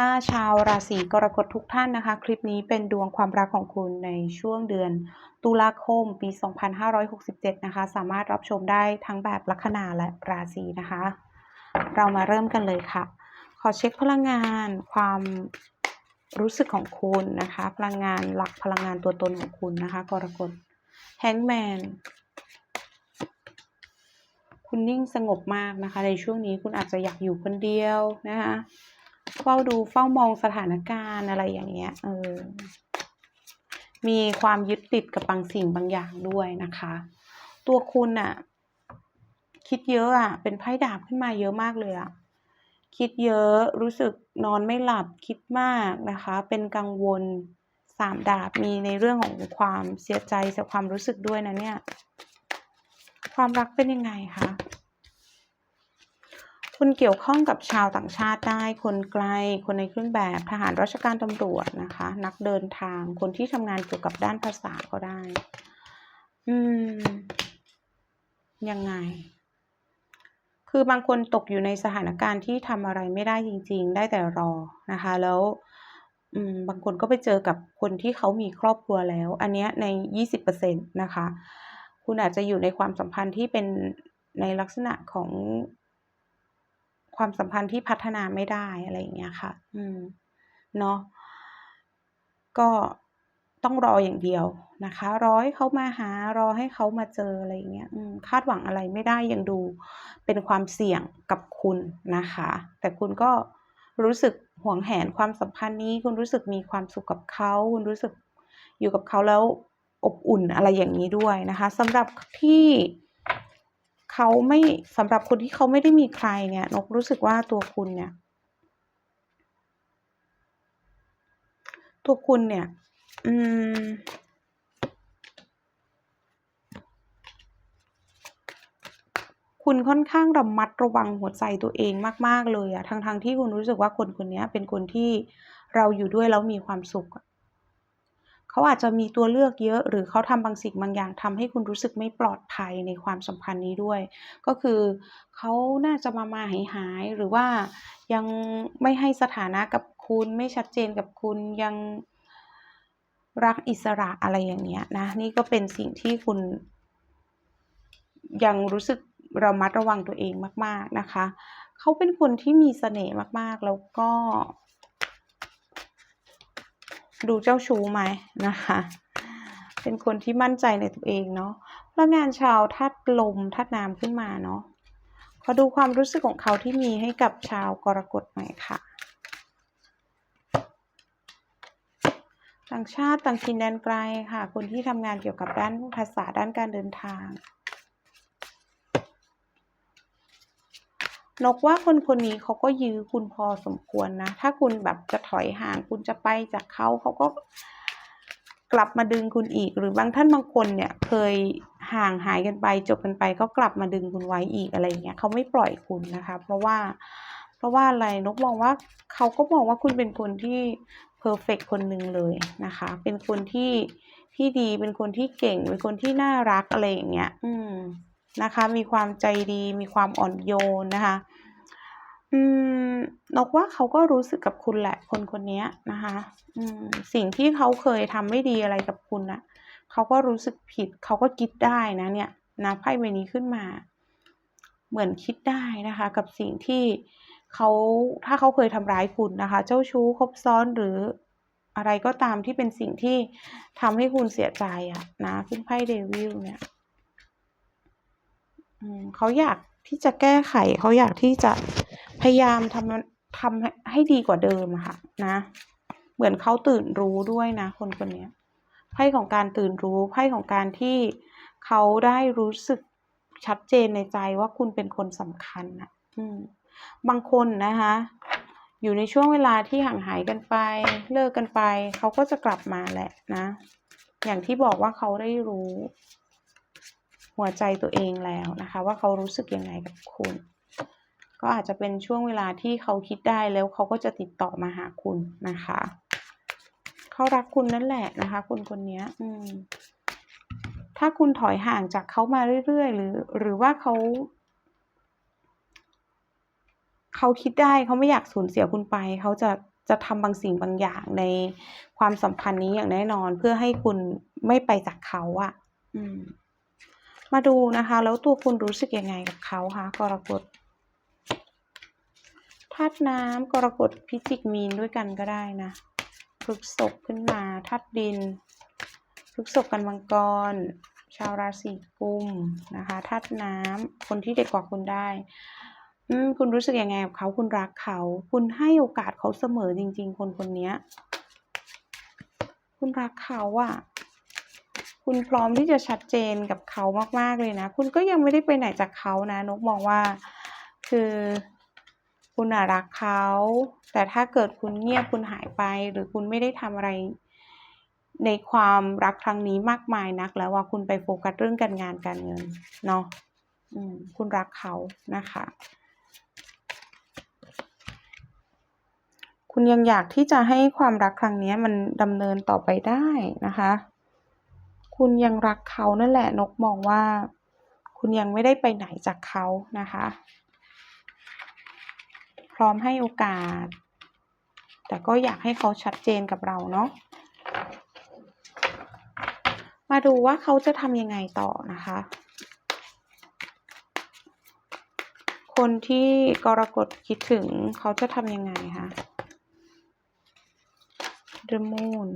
ค่ะชาวราศีกรกฎทุกท่านนะคะ คลิปนี้เป็นดวงความรักของคุณในช่วงเดือน ตุลาคมปี 2567 นะคะ สามารถรับชมได้ทั้งแบบลัคนาและราศีนะคะ เรามาเริ่มกันเลยค่ะ ขอเช็คพลังงานความรู้สึกของคุณนะคะ พลังงานหลักพลังงานตัวตนของคุณนะคะ กรกฎแฮงแมนคุณนิ่งสงบมากนะคะ ในช่วงนี้คุณอาจจะอยากอยู่คนเดียวนะคะ เฝ้าดูเฝ้ามองสถานการณ์อะไรอย่างเงี้ย เออ มีความยึดติดกับบางสิ่งบางอย่างด้วยนะคะ ตัวคุณอะคิดเยอะอะเป็นไพ่ดาบขึ้นมาเยอะมากเลยอะคิดเยอะรู้สึกนอนไม่หลับคิดมากนะคะ เป็นกังวลสามดาบมีในเรื่องของความเสียใจจากความรู้สึกด้วยนะเนี่ย ความรักเป็นยังไงคะ คุณเกี่ยวข้องกับชาวต่างชาติได้ คนไกล คนในเครื่องแบบทหารราชการตำรวจนะคะ นักเดินทาง คนที่ทำงานเกี่ยวกับด้านภาษาก็ได้ อืม ยังไง คือบางคนตกอยู่ในสถานการณ์ที่ทำอะไรไม่ได้จริง ๆ ได้แต่รอนะคะ แล้วบางคนก็ไปเจอกับคนที่เขามีครอบครัวแล้ว อันเนี้ยในยี่สิบเปอร์เซ็นตนะคะ คุณอาจจะอยู่ในความสัมพันธ์ที่เป็นในลักษณะของ ความสัมพันธ์ที่พัฒนาไม่ได้อะไรอย่างเงี้ยค่ะ อืม เนาะ ก็ต้องรออย่างเดียวนะคะ รอให้เขามาหารอให้เขามาเจออะไรอย่างเงี้ยคาดหวังอะไรไม่ได้ยังดูเป็นความเสี่ยงกับคุณนะคะ แต่คุณก็รู้สึกหวงแหนความสัมพันธ์นี้ คุณรู้สึกมีความสุขกับเขาคุณรู้สึกอยู่กับเขาแล้วอบอุ่นอะไรอย่างนี้ด้วยนะคะสำหรับที่ เขาไม่สำหรับคนที่เขาไม่ได้มีใครเนี่ยนกรู้สึกว่าตัวคุณเนี่ย ตัวคุณเนี่ย อืมคุณค่อนข้างระมัดระวังหัวใจตัวเองมาก ๆ เลยอะทั้งๆที่คุณรู้สึกว่าคนคนนี้เป็นคนที่เราอยู่ด้วยแล้วมีความสุขอะ เขาอาจจะมีตัวเลือกเยอะ หรือเขาทำบางสิ่งบางอย่างทำให้คุณรู้สึกไม่ปลอดภัยในความสัมพันธ์นี้ด้วย ก็คือเขาน่าจะมาๆหายๆหรือว่ายังไม่ให้สถานะกับคุณไม่ชัดเจนกับคุณยังรักอิสระอะไรอย่างเงี้ยนะนี่ก็เป็นสิ่งที่คุณยังรู้สึกระมัดระวังตัวเองมาก ๆนะคะ เขาเป็นคนที่มีเสน่ห์มากๆ แล้วก็ ดูเจ้าชู้ไหมนะคะ เป็นคนที่มั่นใจในตัวเองเนาะพลังงานชาวธาตุลมธาตุน้ำขึ้นมาเนาะขอดูความรู้สึกของเขาที่มีให้กับชาวกรกฎหน่อยค่ะ ต่างชาติต่างถิ่นแดนไกลค่ะ คนที่ทำงานเกี่ยวกับด้านภาษาด้านการเดินทาง นกว่าคนคนนี้เขาก็ยื้อคุณพอสมควรนะ ถ้าคุณแบบจะถอยห่างคุณจะไปจากเขาเขาก็กลับมาดึงคุณอีก หรือบางท่านบางคนเนี่ย เคยห่างหายกันไป จบกันไปก็กลับมาดึงคุณไว้อีกอะไรอย่างเงี้ยเขาไม่ปล่อยคุณนะคะ เพราะว่าเพราะว่าอะไรนกมองว่าเขาก็มองว่าคุณเป็นคนที่เพอร์เฟกต์คนหนึ่งเลยนะคะ เป็นคนที่ที่ดีเป็นคนที่เก่ง เป็นคนที่น่ารักอะไรอย่างเงี้ย อืม นะคะ มีความใจดี มีความอ่อนโยนนะคะอืมนกว่าเขาก็รู้สึกกับคุณแหละ คนคนนี้นะคะอืมสิ่งที่เขาเคยทำไม่ดีอะไรกับคุณน่ะเขาก็รู้สึกผิด เขาก็คิดได้นะเนี่ยนะไพ่ใบนี้ขึ้นมา เหมือนคิดได้นะคะ กับสิ่งที่เขาถ้าเขาเคยทำร้ายคุณนะคะ เจ้าชู้คบซ้อนหรืออะไรก็ตามที่เป็นสิ่งที่ทำให้คุณเสียใจอะนะขึ้นไพ่ Devil เนี่ย เขาอยากที่จะแก้ไข เขาอยากที่จะพยายามทำทำให้ให้ดีกว่าเดิมค่ะนะ เหมือนเขาตื่นรู้ด้วยนะ คนคนนี้ไพ่ของการตื่นรู้ไพ่ของการที่เขาได้รู้สึกชัดเจนในใจว่าคุณเป็นคนสำคัญน่ะบางคนนะคะ อยู่ในช่วงเวลาที่ห่างหายกันไป เลิกกันไป เขาก็จะกลับมาแหละนะ อย่างที่บอกว่าเขาได้รู้ หัวใจตัวเองแล้วนะคะ ว่าเขารู้สึกยังไงกับคุณ ก็อาจจะเป็นช่วงเวลาที่เขาคิดได้แล้วเขาก็จะติดต่อมาหาคุณนะคะเขารักคุณนั่นแหละนะคะคนคนนี้อืมถ้าคุณถอยห่างจากเขามาเรื่อยๆ หรือ หรือว่าเขาเขาคิดได้เขาไม่อยากสูญเสียคุณไป เขาจะจะทำบางสิ่งบางอย่างในความสัมพันธ์นี้อย่างแน่นอน เพื่อให้คุณไม่ไปจากเขาอะอืม มาดูนะคะ แล้วตัวคุณรู้สึกยังไงกับเขาคะกรกฎธาตุน้ำกรกฎพิจิกมีนด้วยกันก็ได้นะพฤกษบขึ้นมาธาตุดินพฤกษบกันมังกร ชาวราศีกุมนะคะธาตุน้ำคนที่เด็กกว่าคุณได้คุณรู้สึกยังไงกับเขาคุณรักเขา คุณให้โอกาสเขาเสมอจริง ๆ คนคนนี้คุณรักเขาอะ คุณพร้อมที่จะชัดเจนกับเขามาก ๆ เลยนะ คุณก็ยังไม่ได้ไปไหนจากเขานะ นกมองว่า คือคุณอะรักเขา แต่ถ้าเกิดคุณเงียบคุณหายไป หรือคุณไม่ได้ทำอะไรในความรักครั้งนี้มากมายนัก แล้วว่าคุณไปโฟกัสเรื่องการงานการเงินเนาะคุณรักเขานะคะ คุณยังอยากที่จะให้ความรักครั้งนี้มันดำเนินต่อไปได้นะคะ คุณยังรักเขานั่นแหละนกมองว่า คุณยังไม่ได้ไปไหนจากเขานะคะ พร้อมให้โอกาส แต่ก็อยากให้เขาชัดเจนกับเราเนาะมาดูว่าเขาจะทำยังไงต่อนะคะ คนที่กรกฎคิดถึงเขาจะทำยังไงคะ The Moon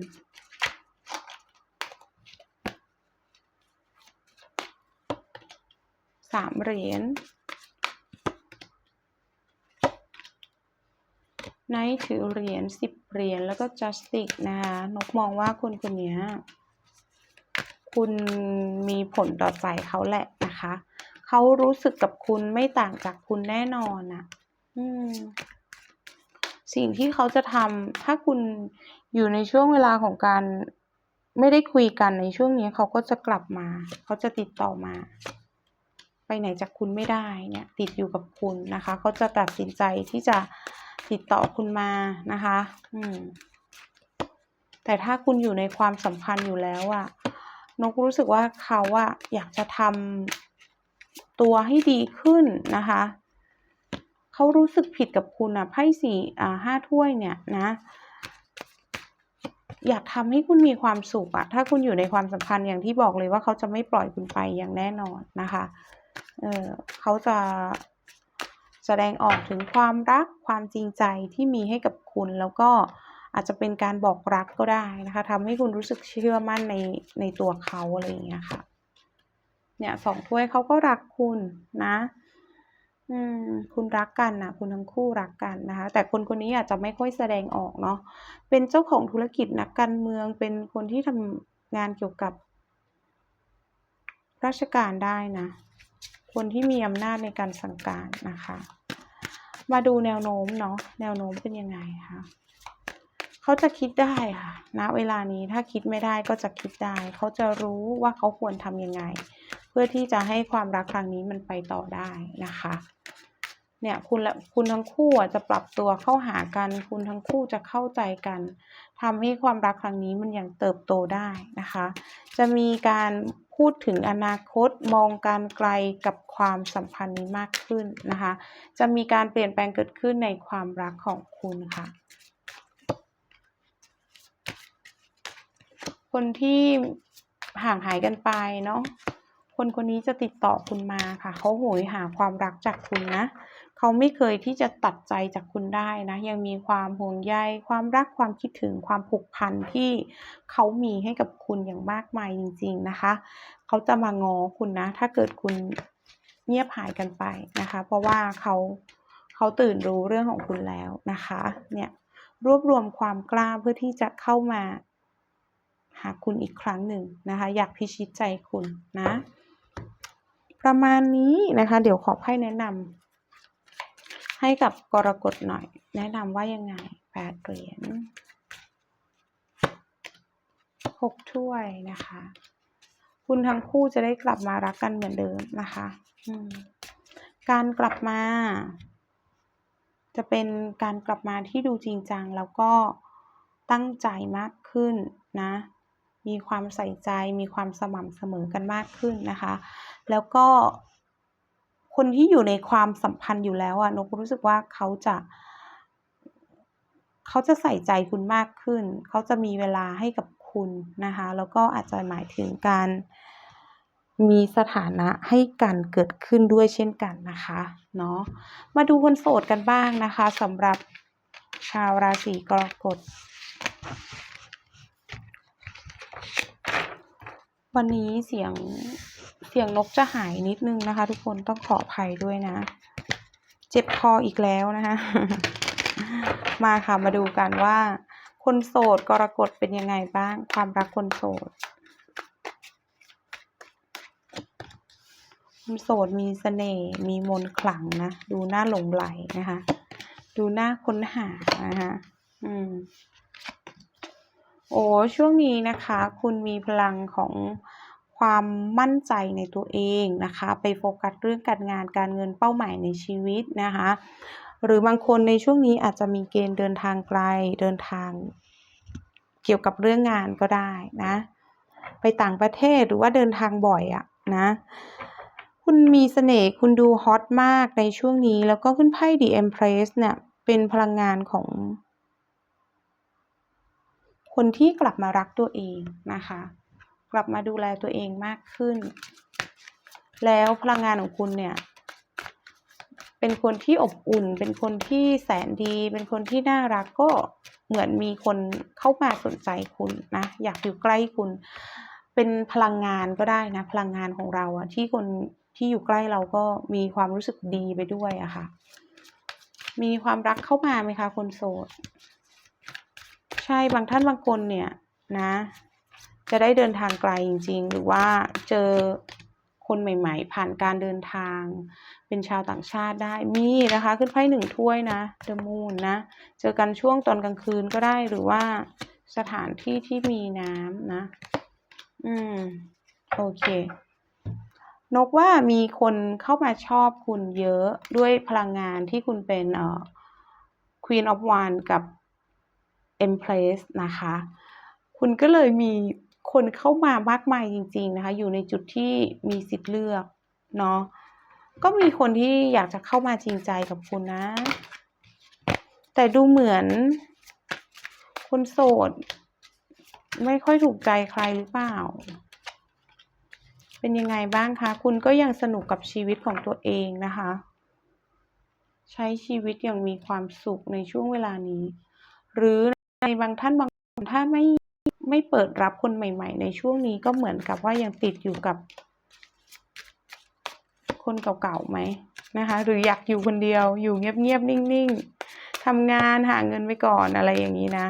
ามเหรียญไนท์ถือเหรียญสิบเหรียญแล้วก็ Justice นะคะนกมองว่าคนคนนี้คุณมีผลต่อใจเขาแหละนะคะ เขารู้สึกกับคุณไม่ต่างจากคุณแน่นอนอะอืมสิ่งที่เขาจะทำถ้าคุณอยู่ในช่วงเวลาของการไม่ได้คุยกันในช่วงนี้เขาก็จะกลับมา เขาจะติดต่อมา ไปไหนจากคุณไม่ได้เนี่ยติดอยู่กับคุณนะคะเขาจะตัดสินใจที่จะติดต่อคุณมานะคะอืมแต่ถ้าคุณอยู่ในความสัมพันธ์อยู่แล้วอะนกรู้สึกว่าเขาอะอยากจะทำตัวให้ดีขึ้นนะคะเขารู้สึกผิดกับคุณอะไพ่สี่อ่าห้าถ้วยเนี่ยนะอยากทำให้คุณมีความสุขอะถ้าคุณอยู่ในความสัมพันธ์อย่างที่บอกเลยว่าเขาจะไม่ปล่อยคุณไปอย่างแน่นอนนะคะ เออเขาจะแสดงออกถึงความรักความจริงใจที่มีให้กับคุณแล้วก็อาจจะเป็นการบอกรักก็ได้นะคะทำให้คุณรู้สึกเชื่อมั่นในในตัวเขาอะไรอย่างเงี้ยค่ะ เนี่ยสองถ้วยเขาก็รักคุณนะอืมคุณรักกันนะคุณทั้งคู่รักกันนะคะ แต่คนคนนี้อาจจะไม่ค่อยแสดงออกเนาะเป็นเจ้าของธุรกิจนักการเมือง เป็นคนที่ทำงานเกี่ยวกับ ราชการได้นะ คนที่มีอำนาจในการสั่งการนะคะ มาดูแนวโน้มเนาะแนวโน้มเป็นยังไงคะเขาจะคิดได้ค่ะณนะเวลานี้ถ้าคิดไม่ได้ก็จะคิดได้ เขาจะรู้ว่าเขาควรทำยังไง เพื่อที่จะให้ความรักครั้งนี้มันไปต่อได้นะคะเนี่ยคุณและคุณทั้งคู่จะปรับตัวเข้าหากัน คุณทั้งคู่จะเข้าใจกันทำให้ความรักครั้งนี้มันยังเติบโตได้นะคะ จะมีการ พูดถึงอนาคตมองการไกลกับความสัมพันธ์นี้มากขึ้นนะคะ จะมีการเปลี่ยนแปลงเกิดขึ้นในความรักของคุณค่ะ คนที่ห่างหายกันไปเนาะคนคนนี้จะติดต่อคุณมาค่ะ เขาโหยหาความรักจากคุณนะ เขาไม่เคยที่จะตัดใจจากคุณได้นะ ยังมีความห่วงใยความรักความคิดถึงความผูกพันที่เขามีให้กับคุณอย่างมากมายจริง ๆนะคะ เขาจะมางอคุณนะ ถ้าเกิดคุณเงียบหายกันไปนะคะ เพราะว่าเขาเขาตื่นรู้เรื่องของคุณแล้วนะคะ เนี่ยรวบรวมความกล้าเพื่อที่จะเข้ามาหาคุณอีกครั้งหนึ่งนะคะ อยากพิชิตใจคุณนะ ประมาณนี้นะคะ เดี๋ยวขอไพ่แนะนำ ให้กับกรกฎหน่อย แนะนำว่ายังไงแปดเหรียญหกถ้วยนะคะ คุณทั้งคู่จะได้กลับมารักกันเหมือนเดิมนะคะการกลับมา จะเป็นการกลับมาที่ดูจริงจังแล้วก็ตั้งใจมากขึ้นนะ มีความใส่ใจมีความสม่ำเสมอกันมากขึ้นนะคะ แล้วก็ คนที่อยู่ในความสัมพันธ์อยู่แล้วอะนกรู้สึกว่าเขาจะ เขาจะใส่ใจคุณมากขึ้น เขาจะมีเวลาให้กับคุณนะคะ แล้วก็อาจจะหมายถึงการมีสถานะให้กันเกิดขึ้นด้วยเช่นกันนะคะเนาะมาดูคนโสดกันบ้างนะคะสำหรับชาวราศีกรกฎวันนี้เสียง สียงนกจะหายนิดนึงนะคะ ทุกคนต้องขออภัยด้วยนะ เจ็บคออีกแล้วนะคะ มาค่ะมาดูกันว่า คนโสดกรกฎเป็นยังไงบ้าง ความรักคนโสดคนโสดมีเสน่ห์มีมนขลังนะ ดูหน้าหลงไหลนะคะ ดูหน้าค้นหานะคะอืมโอ้ช่วงนี้นะคะ คุณมีพลังของ ความมั่นใจในตัวเองนะคะ ไปโฟกัสเรื่องการงานการเงินเป้าหมายในชีวิตนะคะ หรือบางคนในช่วงนี้อาจจะมีเกณฑ์เดินทางไกลเดินทางเกี่ยวกับเรื่องงานก็ได้นะ ไปต่างประเทศหรือว่าเดินทางบ่อยอะนะคุณมีเสน่ห์คุณดูฮอตมากในช่วงนี้แล้วก็ขึ้นไพ่ The Empress เนี่ยเป็นพลังงานของ คนที่กลับมารักตัวเองนะคะ กลับมาดูแลตัวเองมากขึ้น แล้วพลังงานของคุณเนี่ย เป็นคนที่อบอุ่น เป็นคนที่แสนดี เป็นคนที่น่ารักก็เหมือนมีคนเข้ามาสนใจคุณนะ อยากอยู่ใกล้คุณ เป็นพลังงานก็ได้นะ พลังงานของเราอะที่คนที่อยู่ใกล้เราก็มีความรู้สึกดีไปด้วยอะค่ะ มีความรักเข้ามาไหมคะคนโสด ใช่บางท่านบางคนเนี่ยนะ จะได้เดินทางไกลจริง ๆ หรือว่าเจอคนใหม่ ๆ ผ่านการเดินทาง เป็นชาวต่างชาติได้มีนะคะ ขึ้นไพ่หนึ่งถ้วยนะเดอะมูนนะ เจอกันช่วงตอนกลางคืนก็ได้หรือว่าสถานที่ที่มีน้ำนะ อืม โอเคนกว่ามีคนเข้ามาชอบคุณเยอะด้วยพลังงานที่คุณเป็นเอ่อ Queen of Wands กับ Empress นะคะ คุณก็เลยมี คนเข้ามามากมายจริง ๆนะคะ อยู่ในจุดที่มีสิทธิ์เลือกเนาะก็มีคนที่อยากจะเข้ามาจริงใจกับคุณนะ แต่ดูเหมือน คนโสด ไม่ค่อยถูกใจใครหรือเปล่า เป็นยังไงบ้างคะ คุณก็ยังสนุกกับชีวิตของตัวเองนะคะ ใช้ชีวิตอย่างมีความสุขในช่วงเวลานี้ หรือในบางท่านบางคนถ้าไม่ ไม่เปิดรับคนใหม่ ๆ ในช่วงนี้ก็เหมือนกับว่ายังติดอยู่กับ คนเก่าๆไหมนะคะ หรืออยากอยู่คนเดียวอยู่เงียบๆนิ่งๆทำงานหาเงินไปก่อนอะไรอย่างนี้นะ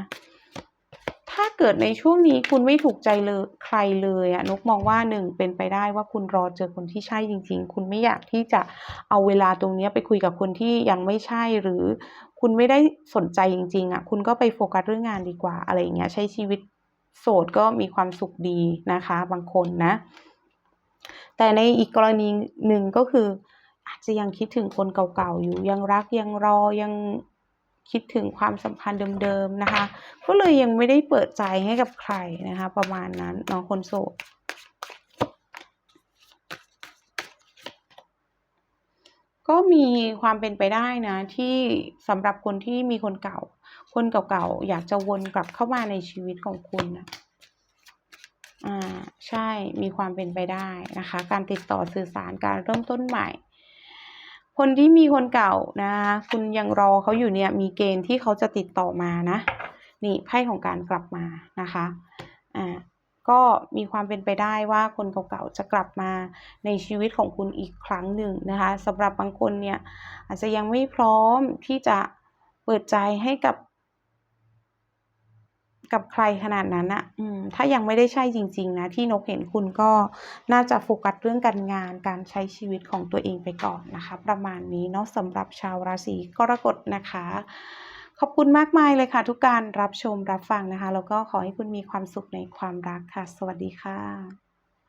ถ้าเกิดในช่วงนี้คุณไม่ถูกใจเลยใครเลยอะนกมองว่าหนึ่งเป็นไปได้ว่าคุณรอเจอคนที่ใช่จริง ๆ คุณไม่อยากที่จะเอาเวลาตรงนี้ไปคุยกับคนที่ยังไม่ใช่หรือคุณไม่ได้สนใจจริงๆอะคุณก็ไปโฟกัสเรื่องงานดีกว่าอะไรอย่างเงี้ย ใช้ชีวิต โสดก็มีความสุขดีนะคะ บางคนนะ แต่ในอีกกรณีหนึ่งก็คือ อาจจะยังคิดถึงคนเก่าๆอยู่ ยังรักยังรอยังคิดถึงความสัมพันธ์เดิมๆนะคะ ก็เลยยังไม่ได้เปิดใจให้กับใครนะคะ ประมาณนั้นเนาะคนโสด ก็มีความเป็นไปได้นะ ที่สำหรับคนที่มีคนเก่า คนเก่าๆอยากจะวนกลับเข้ามาในชีวิตของคุณนะอ่าใช่มีความเป็นไปได้นะคะ การติดต่อสื่อสารการเริ่มต้นใหม่ คนที่มีคนเก่านะคะคุณยังรอเขาอยู่เนี่ย มีเกณฑ์ที่เขาจะติดต่อมานะ นี่ไพ่ของการกลับมานะคะอ่า ก็มีความเป็นไปได้ว่าคนเก่าๆจะกลับมาในชีวิตของคุณอีกครั้งหนึ่งนะคะสำหรับบางคนเนี่ยอาจจะยังไม่พร้อมที่จะเปิดใจให้กับ กับใครขนาดนั้นอะอืมถ้ายังไม่ได้ใช่จริง ๆ นะ ที่นกเห็นคุณก็น่าจะโฟกัสเรื่องการงานการใช้ชีวิตของตัวเองไปก่อนนะคะ ประมาณนี้เนาะสำหรับชาวราศีกรกฎนะคะ ขอบคุณมากมายเลยค่ะ ทุกการรับชมรับฟังนะคะ แล้วก็ขอให้คุณมีความสุขในความรักค่ะ สวัสดีค่ะ